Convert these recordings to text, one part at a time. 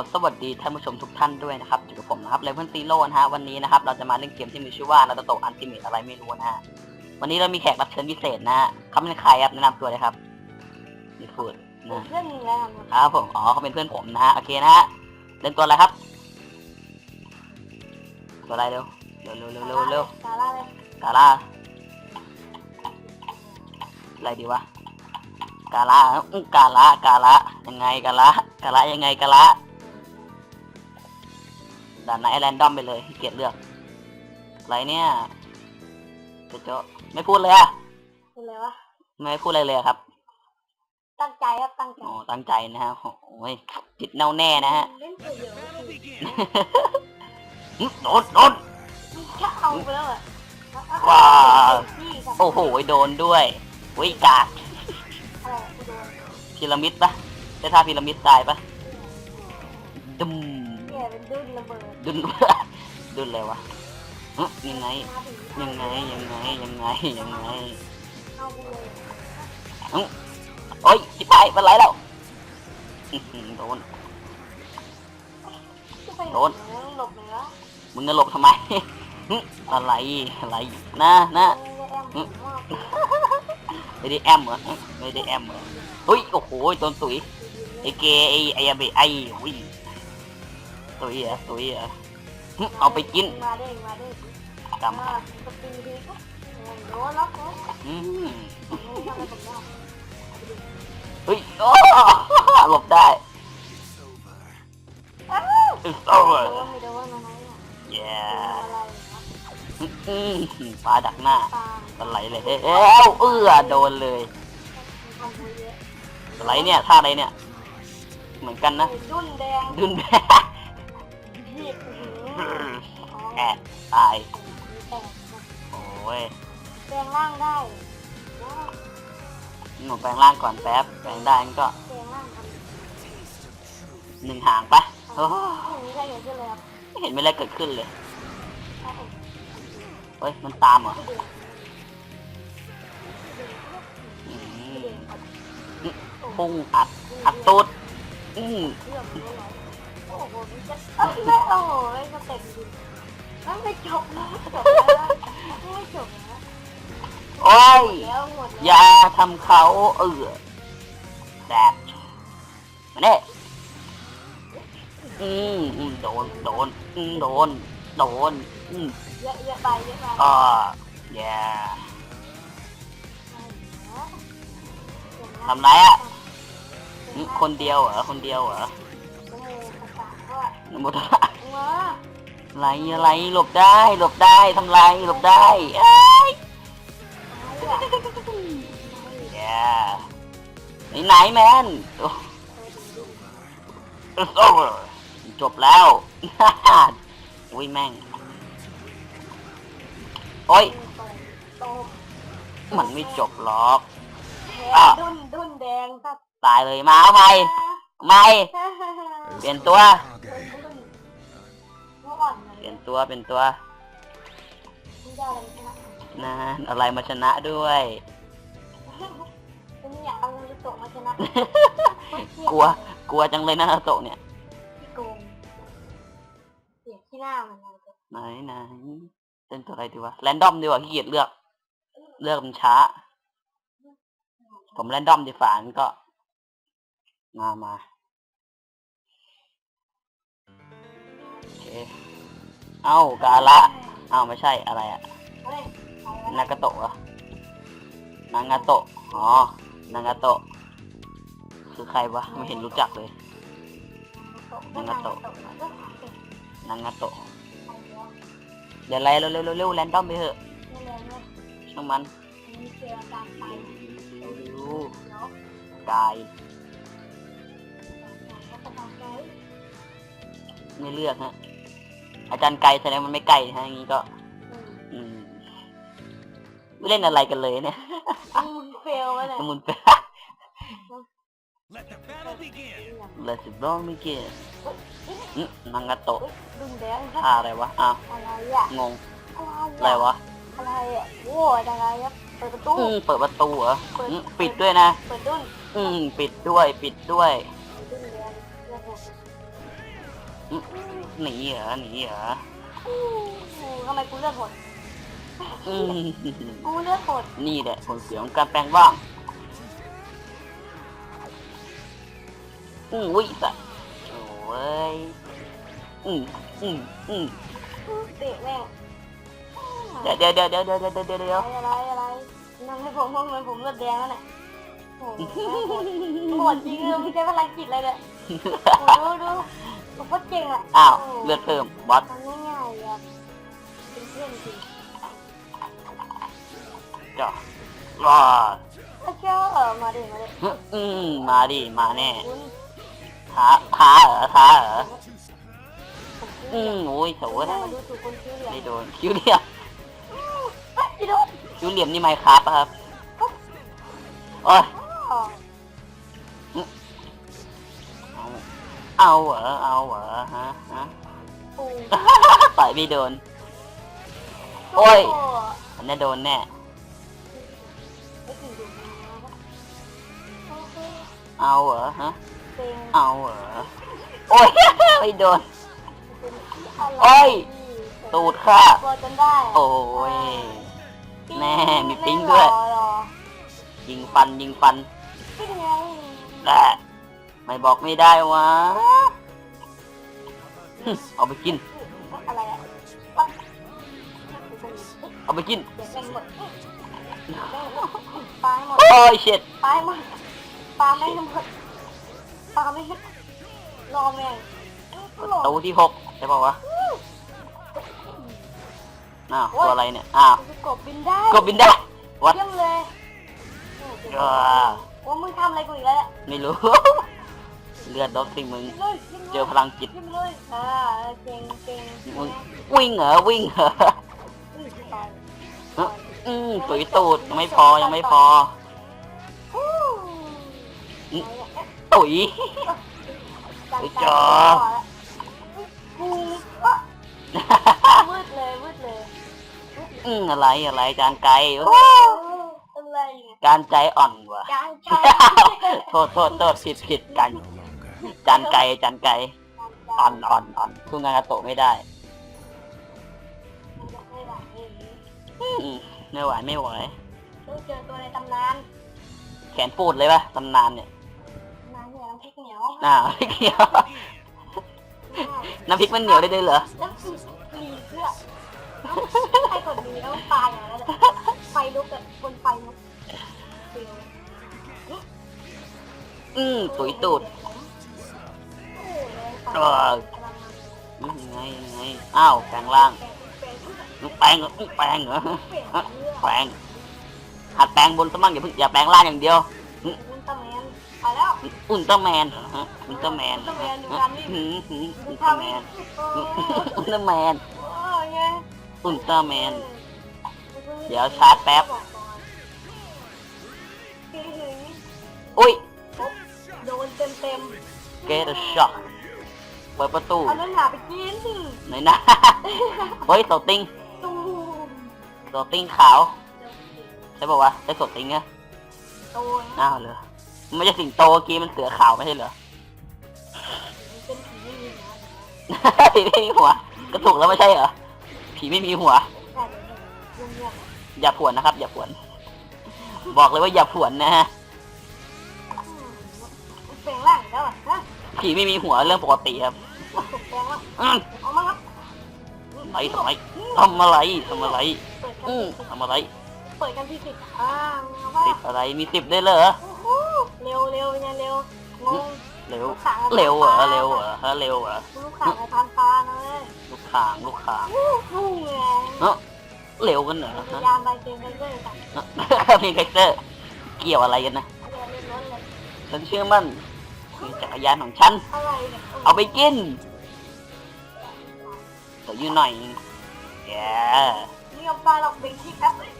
ขอสวัสดีท่านผู้ชมทุกท่านด้วยนะครับอยู่กับผมนะครับเลเวลซีโร่นะฮะวันนี้นะครับเราจะมาเล่นเกมที่มีชื่อว่านาตโตอันติเมตอะไรไม่รู้นะฮะวันนี้เรามีแขกรับเชิญพิเศษนะฮะเขาเป็นใครครับแนะนำตัวเลยครับมีฟูดนะเพื่อนมึงแล้วกันครับผมอ๋อเขาเป็นเพื่อนผมนะฮะโอเคนะฮะเล่นตัวอะไรครับ ตัวอะไรเร็วเร็วเร็วเร็วเร็วเร็วซาร่าเลยกาล่าอะไรดีวะกาล่าอื้อกาละกาละยังไงกาละกาละยังไงกาละ ด่านไหนแรนดอมไปเลยขี้เกียจเลือกอะไรเนี่ยโจโจไม่พูดเลยอะเป็นไรวะไม่พูดอะไรเลยอะครับ ตั้งใจครับตั้งใจโอ้ตั้งใจนะฮะโอ้ยจิตแน่วแน่นะฮะเล่นตัวเดียวอื้อโดนโดนจะเอาไปแล้วเหรอว้าวพี่กับโอ้โหโดนด้วยวิกากอะไรกูโดนพีระมิดปะได้ท่าพีระมิดตายปะดุมเนี่ยเป็นดุนระเบิด ดุนดุนเลยวะยังไงยังไงยังไงยังไงยังไงเอาไปเลยโอ้ยจิตายเป็นไรแล้วโดนโดนหลบเลยวะมึงจะหลบทำไมอื้ออะไรอะไรนะนะไม่ได้แอมผมว่าไม่ได้แอมเหรอไม่ได้แอมเหรอเฮ้ยโอ้โหโดนตุ๋ยไอเกไอไออาเบไอวิ ตุ๋ยเหรอะตุ๋ยเหรอะเอาไปกิน มาเด้งมาเด้งกำมาสปีดดีก็โดนล็อกเลยอืมผมไม่ทำอะไรผมได้เฮ้ยโอ้หลบได้อ้าว It's โด over นไม่โดนอะไรเนี่ย yeah อะไรนะอืมปลาดักหน้าตามสไลด์เลยเอ้ยเอ้าเอื้อโดนเลยทำไปเยอะสไลด์เนี่ยท่าอะไรเนี่ย เหมือนกันนะดุนแดงดุนแบพี่อื้อหือ อ๋อแอะตายแต่งโอ้ย แปลงร่างได้ว้าวหนูแปลงร่างก่อนแป๊บ แปลงได้ก็แปลงร่างทำหนึ่งหางปะโอ้อย่างนี้ได้เยอะขึ้นเลยครับไม่เห็นไม่อะไรเกิดขึ้นเลยถ้าผมเฮ้ย มันตามเหรอไม่เดินอืไม่มเดินครับพุ่งอัด อัดตูดอืมเลือกไม่ไหวโอ้โหมันจะเอ้ยไม่โอ้โหไม่ก็เต็มดิ มันไม่จบนะจบแล้วไม่จบนะโอ้ย แล้วหมดอแล้วย่าทำเขาเอือแดดมาเนี่ยอืมอืมโดน โดน อืมโดน โดน อืมเยอะเยอะไปเยอะไปอ่าแย่ทำไรอะอืมคนเดียวเหรอ คนเดียวเหรอโอ้โหภาษาก็นโมตะว้าอะ ไรอะไรหลบได้หลบได้ทำไรหลบได้เอ้ยอะไรอะแย่ไหนไหนแมนโอ้ It's over จบแล้วอุ้ยแม่งโอ้ยโตมันไม่จบหรอกแดงดุนดุนแดงครับตายเลยมาเอาใหม่เอาใหม่เปลี่ยนตัวเมื่อก่อน เปลี่ยนตัวเป็นตัวไม่ได้อะไรชนะนะอะไรมาชนะด้วยฉันอยากเอาเงินตกมาชนะกลัว กลัวจังเลยนะนาโตะเนี่ยที่โกงเสียที่หน้ามันเลยไหนไหนเป็นตัวอะไรดีวะแรนดอมดีกว่าขี้เกียจเลือก เลือกมันช้า ผมแรนดอมดีฝ่ามันก็ มามาโอเค เอ้ากาละเอ้าไม่ใช่อะไรอะเฮ้ยใครวะนากาโตะเหรอนางาโตะอ๋อนางาโตะคือใครวะไม่เห็นรู้จักเลยนางาโตะนางาโตะเดี๋ยวไรเร็วเร็วเร็วเร็วแรนดอมไปเถอะช่างมันการไกายไม่เลือกฮะ อาจารย์ไกลแสดงมันไม่ไกลฮะอย่างนี้ก็ อืมไม่เล่นอะไรกันเลยเนี่ยมึงเฟลไปเลยสมุนไป Let the battle begin. เลยสิบรอบไม่เกี่ยอืมนางาโตะดุนแดงท่าอะไรวะอ้าวอะไรอะงงอะอะไรไรวะอะไรอะโว้ยอะไรอะเปิดประตูอืมเปิดประตูเหรออืมปิดด้วยนะ เปิดดุนอืม ปิดด้วย ปิดด้วยดุนแดงเรื่องผม หนีเหรอหนีเหรออู้หูทำไมกูเลือดหดอืมกูเลือดหดนี่แหละผลเสียของการแปลงร่างอืมวิสัตว์โอ้ยอืมอืมอืมเตะแม่งเดี๋ยวเดี๋ยวเดี๋ยวเดี๋ยวเดี๋ยวเดี๋ยวเดี๋ยวเดี๋ยวอะไรอะไรนั่งให้ผมห้องมันผมเลือดแดงแล้วเนี่ยโอ้โหหมดจริงเลยไม่ใช่พลังจิตเลยเนี่ยโอ้โหดูดู ผมก็เก่งอะอ้าวเลือดเพิ่มบอสทำง่ายๆอะเป็นเพื่อนจริงจ้ะรอดถ้าเจ้าเออมาดิมาดิอืมมาดิมาแน่คุณท้าท้าเหรอท้าเหรอผมอืมโอ้ยโถโอ้ยนะมาดูถูกคนชื่อเหลืองไม่โดนคิวเหลี่ยมพี่โดนคิวเหลี่ยมนี่ไมค์ครับครับโอ้ย เอาเอาเหรอเอาเหรอฮะฮะ ปูต่อยไม่โดน โอ้ยอันนี้โดนแน่ไม่ถึงดูนะโอเคเอาเหรอฮะเต็งเอาเหรอ โอ้ย ไม่โดน เป็นอะไรโอ้ยตูดค่ะตัวจนได้ะโอ้ย แม่มีปิ๊งด้วยไม่หรอยิงฟันยิงฟัน ปิ๊งไงแหละ ไม่บอกไม่ได้วะหึเอาไปกิน อะไรอะปั๊บเอาไปกิน เดี๋ยวแม่งหมดแม่งหมดปลาให้หมดโอ้ยเช็ดปลาให้หมดปลาไม่ให้หมดปลาไม่ให้รอแม่งประตูที่หกใช่ป่าวะอ้าวตัวอะไรเนี่ย อ้าวกบบินได้ก็บินได้ วัด เยี่ยมเลยอ่าโอ้มึงทำอะไรกูอีกแล้วเนี่ยไม่รู้ เลือดลดสิมึงยิงเลยยิงลยเจอพลังจิตยิงเลยอ่าเก่งเก่งมึงวิ่งเหรอวิ่งเหรออุ้ยตายอืมตุยตูดยังไม่พอยังไม่พอ ฮู้อืมตุ๋ยจังไปๆจอ กูก็มืดเลยมืดเลยอืมอะไรอะไรจานไก่โอ้อะไรเนี่ยการใจอ่อนวะจางใช้โทษโทษโทษผิดผิดกัน จานไก่จานไก่อ่อนอ่อนอ่อนสู้งานกระโตะไม่ได้ไม่ไหวอืมไม่ไหวไม่ไหวต้องเจอตัวในตำนานแขนปูดเลยปะตำนานเนี่ยน้ำเหนียวน้ำพริกเหนียวอ้าวไม่เกี่ยวน้ำพริกมันเหนียวได้ด้วยเหรอน้ำพริกมีเพื่อใครกดดีแล้วตายอย่างนั้นแหละไฟลุกอะบนไฟลุกเปลวอืมตุยตูดโอ้ แรงไปเอออืมยังไงยังไงอ้าวแปลงร่างมึงแปลงเหรอมึงแปลงเหรอฮะแปลงหัดแปลงบนสมั่งอย่าเพิ่งอย่าแปลงล่างอย่างเดียวอุลตร้าแมนไปแล้วอุลตร้าแมนเหรอฮะอุลตร้าแมนอุลตร้าแมนดูฮะการนี่หืมหืมดูอุลตร้าทำแมนี่นโอ้อุลตร้าแมนโอ้ไงอุลตร้าแมนเดี๋ยวชาร์จแป๊บอุ้ยโดนเต็มเต็ม get a shock เปิดประตูๆเอาเนื้อหาไปกินไหนนะ เฮ้ยโซติงตูมโซติงขาว ใช่ป่าวะใช่โซติงอะโตอ้าวเหรอมันไม่ใช่สิงโตเมื่อกี้มันเสือขาวไม่ใช่เหรอเป็นผีไม่มีหัวผีไม่มีหัวก็ถูกแล้วไม่ใช่เหรอผีไม่มีหัวแต่เดี๋ยวเงียบอย่าผวนนะครับ อย่าผวน บอกเลยว่าอย่าผวนนะฮะๆแปลงร่างอีกแล้วอะฮะผีไม่มีหัวเรื่องปกติครับ ตกแปลงแล้วอืมเอามาครับไปทำไมทำอะไรทำอะไรเปิดกันอืมที่ทำอะไร เปิดกันที่สิบอ่าเอาว่าสิบอะไรมีสิบได้วยเหรอโอ้โหเร็วเร็วเนี่ยเร็วงงเร็วลูกข่างเร็วเหรอเร็วเหรอฮะเร็วเหรอลูกข่างในพันปลานะเลยลูกขางลูกขางวู้วู้ไงเอ้อเร็วกันเหรอพฮะยายามไปเจนไปเรื่อยกันมีไคเตอร์เกี่ยวอะไรกันนะเรียนเล่นล้นเลยฉันเชื่อมั่นในจักรยานของฉันอะไรเนี่ยเอาไปกินขอยืนหน่อยแกนี่เอาปลาหลอกเบงที่แป๊บเลย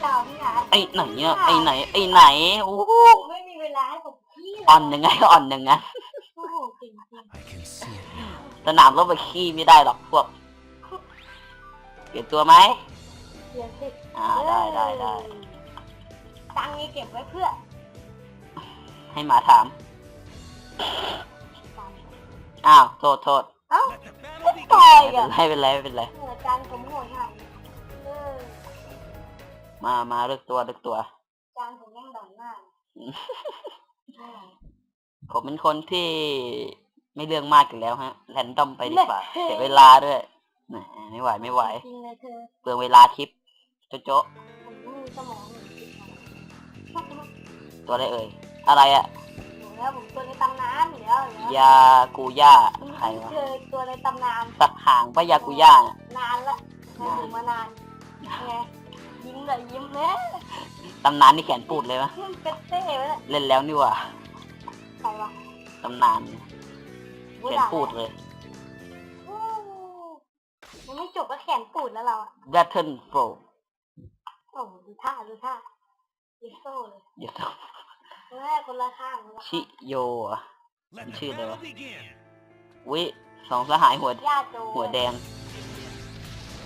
เจ้าพี่หาไอ้ไหนเนี่ยไอ้ไหน ไอ้ไหน โอ้โหไม่มีเวลาให้ผมขี้เลยอ่อนยังไงอ่อนยังไงโอ้โหจริงจริง I can see it now. สนามรบไปขี้ไม่ได้หรอกพวก เปลี่ยนตัวไหมเสียสิอ่าได้ได้ได้ตังค์นี่เก็บไว้เพื่อ ให้หมาถาม อ้าวโทษโทษเอ้าไม่ต่อยอะไม่เป็นไรไม่เป็นไรเหนือจานผมโหดหายเออมามาเลือกตัวเลือกตัว จานผมยังด่อนมากอืมผมเป็นคนที่ไม่เรื่องมากอยู่แล้วฮะแรนดอมไปดีกว่าเสียเวลาด้วยแหมไม่ไหวไม่ไหวจริงเลยเธอเปลืองเวลาคลิปโจะโจะผมไม่มีสมองหนึ่งจิตนะตัวอะไรเอ่ยอะไรอะหนู แล้วผมตัวในตำนานอยู่แล้วอยู่แล้วยากูย่าใครวะเจอตัวในตำนานสักหางปะยากูย่าน่ะนานละมาถึงมานานไงยิ้มเลยยิ้มเนี่ยตำนานนี่แขนปูดเลยวะเป็นเต้ไว้เลยเล่นแล้วนี่หว่าใครวะตำนานแขนปูดเลยโอ้ยังไม่จบก็แขนปูดแล้วเราอะแบทเทิลโปรโอ้ดูท่าดูท่ายิโซ่เลยเดี๋ย วแม่คนละข้างคนละชิข้างโยอะ Let the the ชื่ออะไรวะ? battle begin. วิสองสหายหัว ญาติโจหัวแดง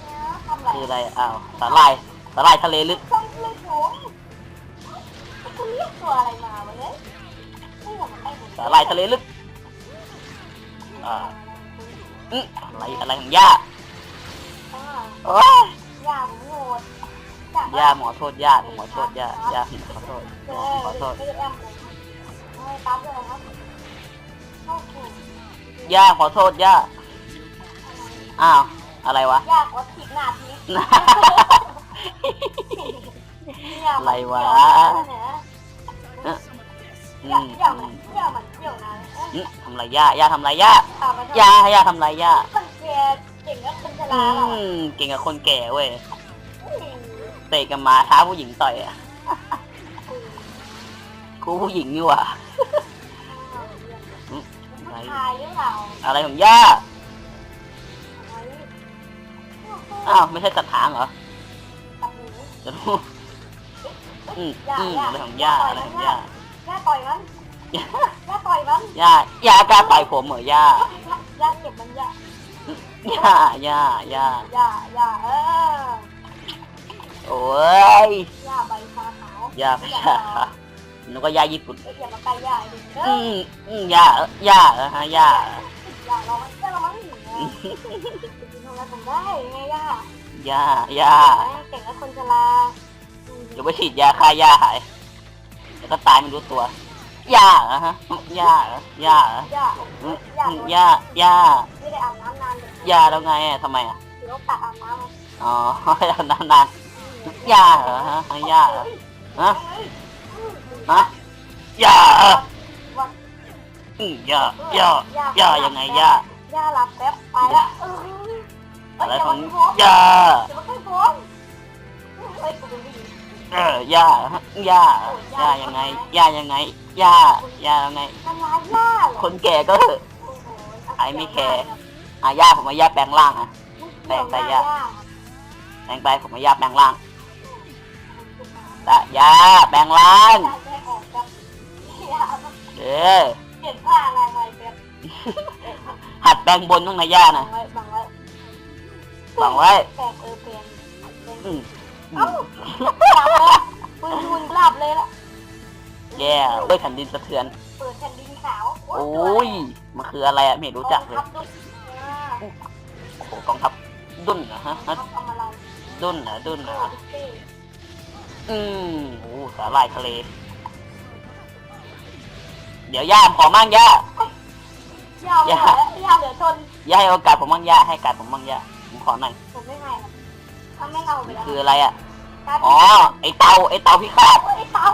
เนี่ยทำไรคืออะไร อ้าวสาลายสาลายทะเลลึกต้องเรียกผมคุณเรียกตัวอะไรมาวะเนี่ยไม่อยากมาใกล้ผมสาลายทะเลลึก อ่า อื้ออะไรอะไรของย่าอ่าโอ้ยย่าผมโหด ย่าหมอโทษย่าผมขอโทษย่าย่าผมขอโทษเอผมอขอโทษไม่ได้แอมผมไม่ตามเลยครับโอเคย่าขอโทษย่าอ้าวอะไรวะยากกว่าถีบหน้าทีอะไรวะเอออือย่ามอย่าอืมันมอย่ามันเกี่ยวนะเอออืมทำไรย่าย่าทำไรย่าเอามาย่าย่าทำไรย่าคนแก่เก่งกับคนชอืราเรามเก่งกับคนแก่เว้ยอืม เตะกับหมาท้าผู้หญิงต่อยอะ กูผู้หญิงนี่หว่าอืมผู้ชายหรือเปล่าอะไรของย่าเฮ้ยอ้าว ไม่ใช่สัตว์หางเหรอตับหนูจะรู้ อืมย่าอืมย่าอะไรของย่าอะไรของย่า ย่าต่อยมันย่าต่อยมันย่า ย่ากล้าต่อยผมเหรอย่า ย่าเก็บมันย่าย่า ย่า ย่า ย่าย่าเออ โอ้ยย่าใบชาขาวย่าไม่ใช่ค่ะนึกว่าย่าญี่ปุ่นเอ้ยอย่ามาใกล้ย่าดิเออือมอืมย่าเอ้ยย่าเออฮะย่าย่าเรามันย่าเรามันหนีไงทำอะไรผมได้ไงย่าย่าย่าเก่งกับคนชราอืมเดี๋ยวไปฉีดยาฆ่าย่าหายแล้วก็ตายไม่รู้ตัวย่าเหรอฮะย่าเหรอย่าเหรอย่าอืมย่าอืมย่าย่าไม่ได้อาบน้ำนานเลยย่าแล้วไงอะทำไมอะถือว่าตัดอาบน้ำมาอ๋อนานนานๆ ย่าเหรอฮะย่าเหรอฮะฮะย่าเหรอวันอืมย่าย่าย่ายังไงย่าย่าหลับแป๊บไปละเอออะไรของเดี๋ยวย่ามันค่อยฟ้องเฮ้ยกูเป็นผู้หญิงเออย่าฮะย่าย่ายังไงย่ายังไงย่าย่ายังไง ทำร้ายย่าเหรอคนแก่ก็เถอะ โอ้โหไอ้ไม่แคร์อะย่าผมมาย่าแปลงร่างอะ แปลงไปย่า แปลงไปผมมาย่าแปลงร่าง แต่ย่าแปลงร่างย่าแยกออกจากย่าเออเปลี่ยนผ้าอะไรใหม่แบบหัดแปลงบนต้องนะย่าบันะงไว้บังไว้ฝังไว้แปลงเออเปลี่ยนเปลี่ยนอืมเอ้าหลับเลยปืนทุนหลับเลยละแย่ด้วยแผ่นดินสะเทือน เปิดแผ่นดินขาวโอ้ยมันคืออะไรอะไม่รู้จักเลยกองทัพดุอ่าโอ้โหกองทัพดุนเหรอฮะฮะเขาทำอะไรดุนเหรอดุนเหรโอ้ อดิเซ่อืมโอ้สาหร่ายทะเล เดี๋ยวย่าขอมั่งย่า ยาวเหลือ ยาวเหลือทนย่าให้โอกาสผมมั่งย่าให้โอกาสผมมั่งย่าผมขอหน่อยผมไม่ให้หรอกถ้าไม่เอาไปแล้วคืออะไรอะ การอ๋อ ไอเตาไอเตาพิฆาตโอ้ยไอ้เต๋า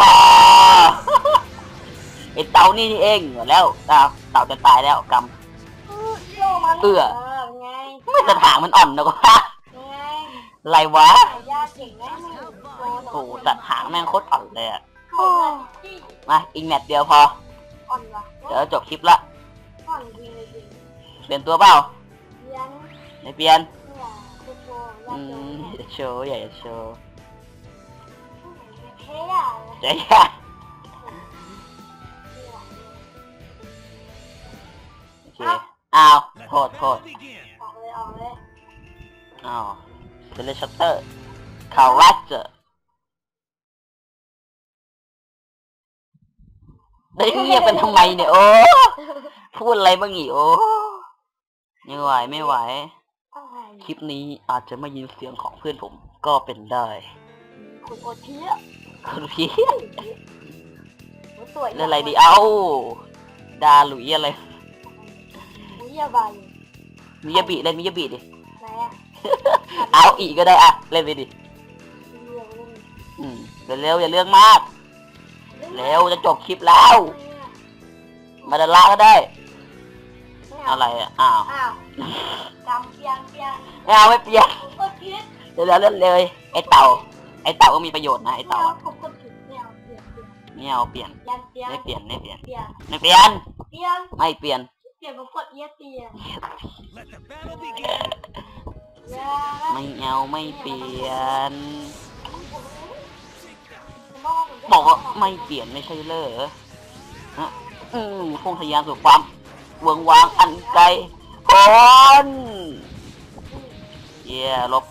บ้าไอเตานี่นี่เองเหรอแล้วอ้าวเต่าจะตายแล้วกโลมันเอื้อ ไงำไม่จะถางมันอ่อนนะวะไงอะไรวะไอ้ยาเก่งแน่มึง โลโอ้โหตัดหางแม่งโคตรอ่อนเลยอะโอ้ยที่มาอีกแมตช์เดียวพอ อ่อนว่ะเดี๋ยวจบคลิปละ อ่อนจริงเลยจริงเปลี่ยนตัวเปล่าเรียนไม่เปลี่ยนเนี่ยคือโชว์ยาอืเก่งมอย่าโชว์อย่าโชว์เท่อะใจย่าโอเคอ้าว Let โท the ษโทษ battle begin. ออกเลยออกเลย อ้าวเซเลชัตเตอร์คารัสเจอร์ ได้เงียบกันทำไมเนี่ย โอ้พูดอะไรบ้างอีกโอ้ไม่ไหวไม่ไหว อะไรคลิปนี้อาจจะไม่ยินเสียงของเพื่อนผมก็เป็นได้คุณโอเชียคุณพี่สวยเล่นอะไรดีเอ้าดาหลุยอะไรอุ้ยยาบายมิยาบิเล่นมิยาบิดิไหนอะเอาอีกก็ได้อะเล่นไปดิเรื่องเรื่องอืมเร็วๆอย่าเรื่องมาก เร็วจะจบคลิปแล้ว มาดาละก็ได้ อะไรอะอ้าวอ้าวกำเปียงเปียงไม่เอาไม่เปลี่ยนโคตรคิดเดี๋ยวเล่นเลย ไอเต่า ไอเต่าก็มีประโยชน์นะไอเต่าอะผมกดผิดไม่เอาเปลี่ยนเปลี่ยนไม่เอาเปลี่ยน ยันเปียงไม่เปลี่ยนไม่เปลี่ยน เปลี่ยนไม่เปลี่ยน เปลี่ยนไม่เปลี่ยน เปลี่ยนผมกดเอียเปลี่ยน Let the battle begin. ยาไม่เอาไม่เปลี่ยนผมว่าผมจะ บอกว่าไม่เปลี่ยนไม่ใช่เหรอฮะอืมพุ่งทะยานสู่ความเวิงวางอันไกลคนเย่หลบ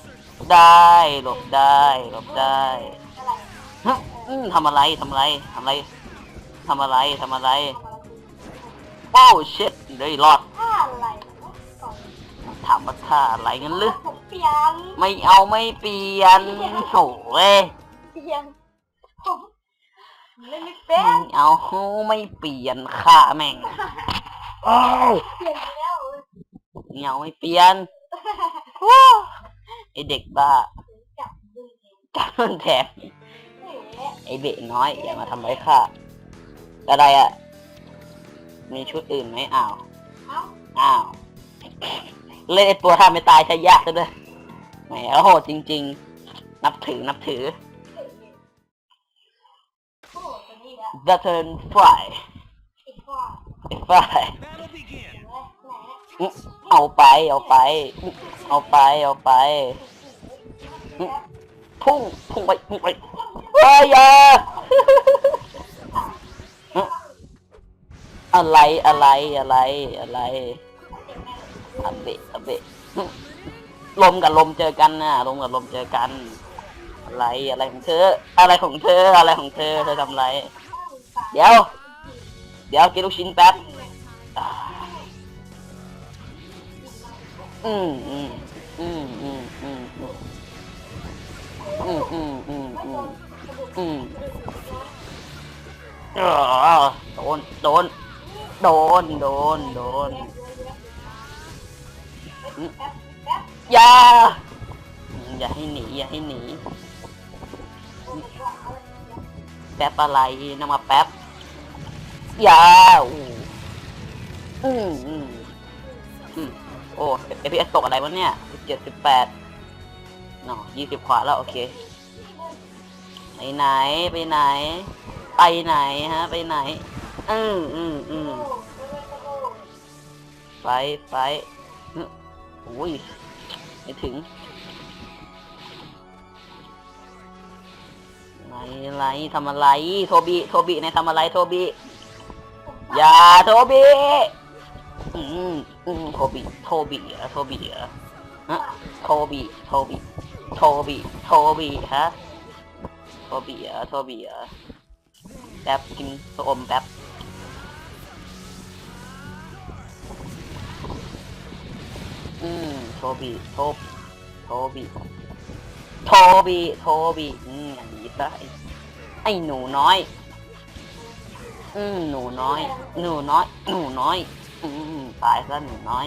ได้หลบได้หลบได้อะไรฮะอืมทำอะไรทำอะไรทำอะไรทำอะไรทำอะไรโอ้ชิตเลยรอดท่าอะไรก่อนถามว่าท่าอะไรงั้นหรือผมเปลี่ยนไม่เอาไม่เปลี่ยนโถ่เว้ยเปลี่ยนผม เล่นไม่เป็ไม่นเอาไม่เปลี่ยนค่าแม่งโอ้ยเปลี่ยนไปแล้วไม่เอาไม่เปลี่ยนว้าไอเด็กบ้าจับดึงเองจับมันแถมเฮ้ไอเบะน้อยอย่ามาทำร้ายข้าอะไรอะ มีชุดอื่นไหมอ้าวเอ้าอ้าวเล่นไอตัวท่าไม่ตายใช้ยากซะด้วยแหมโหดจริง ๆ นับถือนับถือ Battle begin. ไหนไหนอื้อเอาไป เอาไป เอาไป เอาไป พุ่ง พุ่งไป พุ่งไปเฮ้ยอย่าอะไร อะไร อะไร อะไรอะเบะอะเบะลมกับลมเจอกันนะลมกับลมเจอกัน อะไร อะไรของเธอ อะไรของเธอ อะไรของเธอ เธอทำไร เดี๋ยว เดี๋ยวกินลูกชิ้นแป๊บ อืมอืมอืมอืมอืมอืมอืมอืมอืมอืมเออโดน โดน โดน โดน โดนอืมอย่าอืมอย่าให้หนี อย่าให้หนี แป๊บอะไรนำมาแป๊บยาอู้อืมอืมอืมโอ้เอพีเอสตกอะไรวะเนี่ยสิบเจ็ดสิบแปดเนาะยี่สิบขวาแล้วโอเคไปไหนไปไหน ไปไหนฮะ ไปไหน อืมอืมอืมไปไปอื้อโอ้ยไม่ถึง ไรอะไรทำอะไรโทบิโทบิในทำอะไรโทบิอย่าโทบีอืมอืมโทบีโทบีเหรอโทบีเหรอฮะโทบีโทบีโทบีโทบีฮะโทบีเหรอโทบีเหรอแป๊บกินสะอมแป๊บอืมโทบีโทบโทบี โทบีโทบีอืมอย่างนี้ซะไอ้ไอ้หนูน้อย อืมหนูน้อย หนูน้อย หนูน้อย อืมตายซะหนูน้อย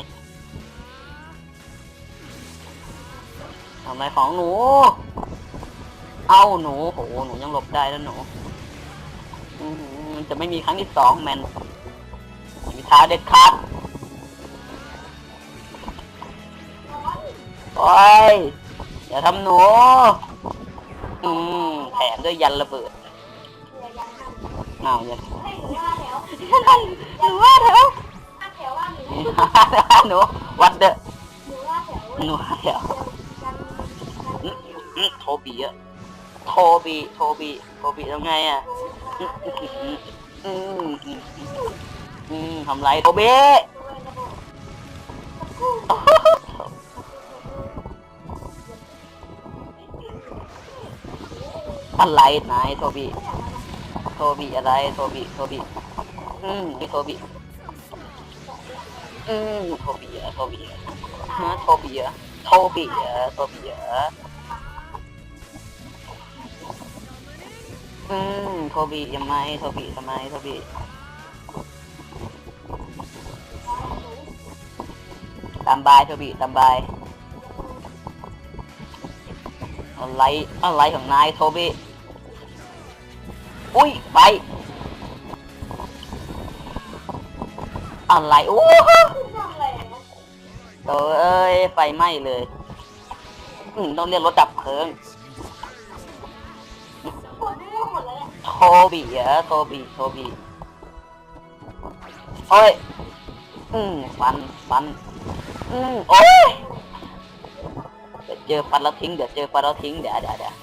ทำไรของหนู เอาหนูโหหนูยังหลบได้แล้วหนูมันจะไม่มีครั้งที่สองแมนม่มีท้าเด็ดขาดโอ้ย อย่าทำหนู อืมแถมด้วยยันระเบิดอ้าวอย่าหนูว่าแถวหนูว่าเถอะห้าแถวว่าหนูหนูวัดเด้อหนูว่าแถวหนูว่าเถอะกันอืมอืมโทบีอะโทบีโทบีโทบีทำไงอะอืมอืมอืมอืมอืมทำไรโทบี อะไรนายโทบีโทบีอะไรโทบีโทบีอืมไอโทบีอืมโทบีเหรอโทบีฮะโทบีเหรอโทบีเหรอโทบีเหรออืมโทบียังไงโทบีทำไมโทบีตามบายโทบีตามบาย อะไรอะไรของนายโทบี้อุ้ยไป อะไรโอ้โหโตเอ้ยไฟไหม้เลยอืมต้องเรียกรถดับเพลิงโทบีเหรอโทบี้โทบี้โอ้ยอืมฟันฟันอืมโอ้ย จอฟันแล้วทิ้ง เดี๋ยวเจอฟันแล้วทิ้ง เดี๋ยวเดี๋ยวเดี๋ยว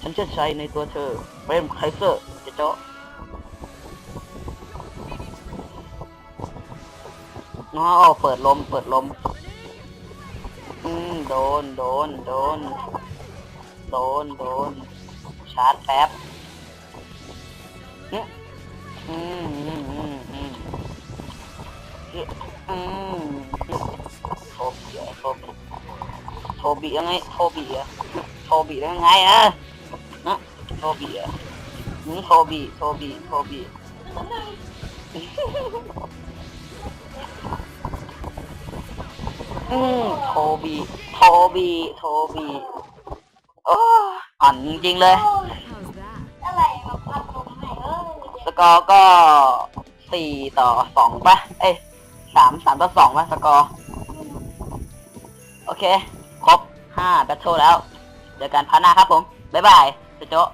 ฉันเชื่อใจในตัวเธอเป็นไคเซอร์เจ๊โจ๊ะอ๋อเปิดลม เปิดลม อืม โดน โดน โดน โดน โดน ชาร์จแป๊บอืมอืมอืมอืมอืม บโทบียังไงโทบีอะโทบียังไงอะนะโทบีอะอืมโทบีโทบีโทบีอืมโทบีโทบีโทบีโอ้อ่อนจริงๆเลยอะไรมาพัดลมไหนเอ้ยสกอร์ก็สี่ต่อสองป่ะ เอ้ยสามสามต่อสองป่ะสกอร์ เค ครบ5้าแบทเทิลแล้ว เจอกันพาร์ทหน้าครับผม บ๊ายบายเจ๊โจ๊ะ